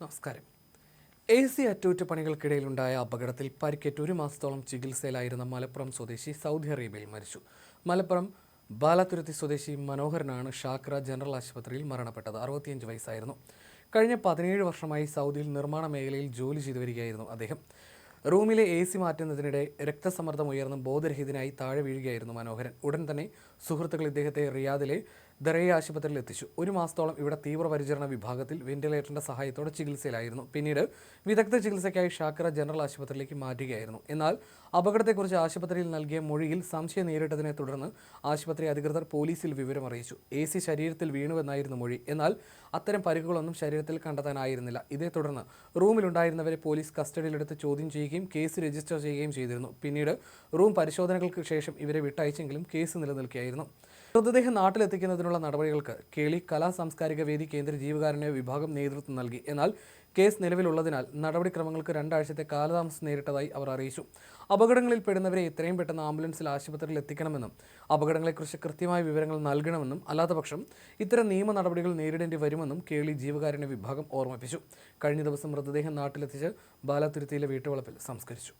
നമസ്കാരം. A C അറ്റകുറ്റപ്പണികൾക്കിടയിലുണ്ടായ അപകടത്തിൽ പരിക്കേറ്റ് ഒരു മാസത്തോളം ചികിത്സയിലായിരുന്ന മലപ്പുറം സ്വദേശി സൗദി അറേബ്യയിൽ മരിച്ചു. മലപ്പുറം ബാലാതുരുത്തി സ്വദേശി മനോഹരനാണ് ഷാക്ര ജനറൽ ആശുപത്രിയിൽ മരണപ്പെട്ടത്. അറുപത്തിയഞ്ച് വയസ്സായിരുന്നു. കഴിഞ്ഞ പതിനേഴ് വർഷമായി സൗദിയിൽ നിർമ്മാണ മേഖലയിൽ ജോലി ചെയ്തു വരികയായിരുന്നു അദ്ദേഹം. റൂമിലെ എ സി മാറ്റുന്നതിനിടെ രക്തസമ്മർദ്ദം ഉയർന്ന് ബോധരഹിതനായി താഴെ വീഴുകയായിരുന്നു മനോഹരൻ. ഉടൻ തന്നെ സുഹൃത്തുക്കൾ ഇദ്ദേഹത്തെ റിയാദിലെ ദറയ ആശുപത്രിയിൽ എത്തിച്ചു. ഒരു മാസത്തോളം ഇവിടെ തീവ്രപരിചരണ വിഭാഗത്തിൽ വെന്റിലേറ്ററിന്റെ സഹായത്തോടെ ചികിത്സയിലായിരുന്നു. പിന്നീട് വിദഗ്ധ ചികിത്സയ്ക്കായി ഷാക്കറ ജനറൽ ആശുപത്രിയിലേക്ക് മാറ്റുകയായിരുന്നു. എന്നാൽ അപകടത്തെക്കുറിച്ച് ആശുപത്രിയിൽ നൽകിയ മൊഴിയിൽ സംശയം നേരിട്ടതിനെ തുടർന്ന് ആശുപത്രി അധികൃതർ പോലീസിൽ വിവരം അറിയിച്ചു എ സി ശരീരത്തിൽ വീണുവെന്നായിരുന്നു മൊഴി. എന്നാൽ അത്തരം പരിക്കുകളൊന്നും ശരീരത്തിൽ കണ്ടെത്താനായിരുന്നില്ല. ഇതേ തുടർന്ന് റൂമിലുണ്ടായിരുന്നവരെ പോലീസ് കസ്റ്റഡിയിലെടുത്ത് ചോദ്യം ചെയ്യുകയും കേസ് രജിസ്റ്റർ ചെയ്യുകയും ചെയ്തിരുന്നു. പിന്നീട് റൂം പരിശോധനകൾക്ക് ശേഷം ഇവരെ വിട്ടയച്ചെങ്കിലും കേസ് നിലനിൽക്കുകയായിരുന്നു മൃതദേഹം നാട്ടിലെത്തിക്കുന്നതിനുള്ള നടപടികൾക്ക് കേളി കലാ സാംസ്കാരിക വേദി കേന്ദ്ര ജീവകാരുണ്യ വിഭാഗം നേതൃത്വം നൽകി. എന്നാൽ കേസ് നിലവിലുള്ളതിനാൽ നടപടിക്രമങ്ങൾക്ക് രണ്ടാഴ്ചത്തെ കാലതാമസം നേരിട്ടതായി അവർ അറിയിച്ചു. അപകടങ്ങളിൽ പെടുന്നവരെ എത്രയും പെട്ടെന്ന് ആംബുലൻസിൽ ആശുപത്രിയിൽ എത്തിക്കണമെന്നും അപകടങ്ങളെക്കുറിച്ച് കൃത്യമായ വിവരങ്ങൾ നൽകണമെന്നും അല്ലാത്തപക്ഷം ഇത്തരം നിയമ നടപടികൾ നേരിടേണ്ടി വരുമെന്നും കേളി ജീവകാരുണ്യ വിഭാഗം ഓർമ്മിപ്പിച്ചു. കഴിഞ്ഞ ദിവസം മൃതദേഹം നാട്ടിലെത്തിച്ച് ബാലാതുരുത്തിയിലെ വീട്ടുവളപ്പിൽ സംസ്കരിച്ചു.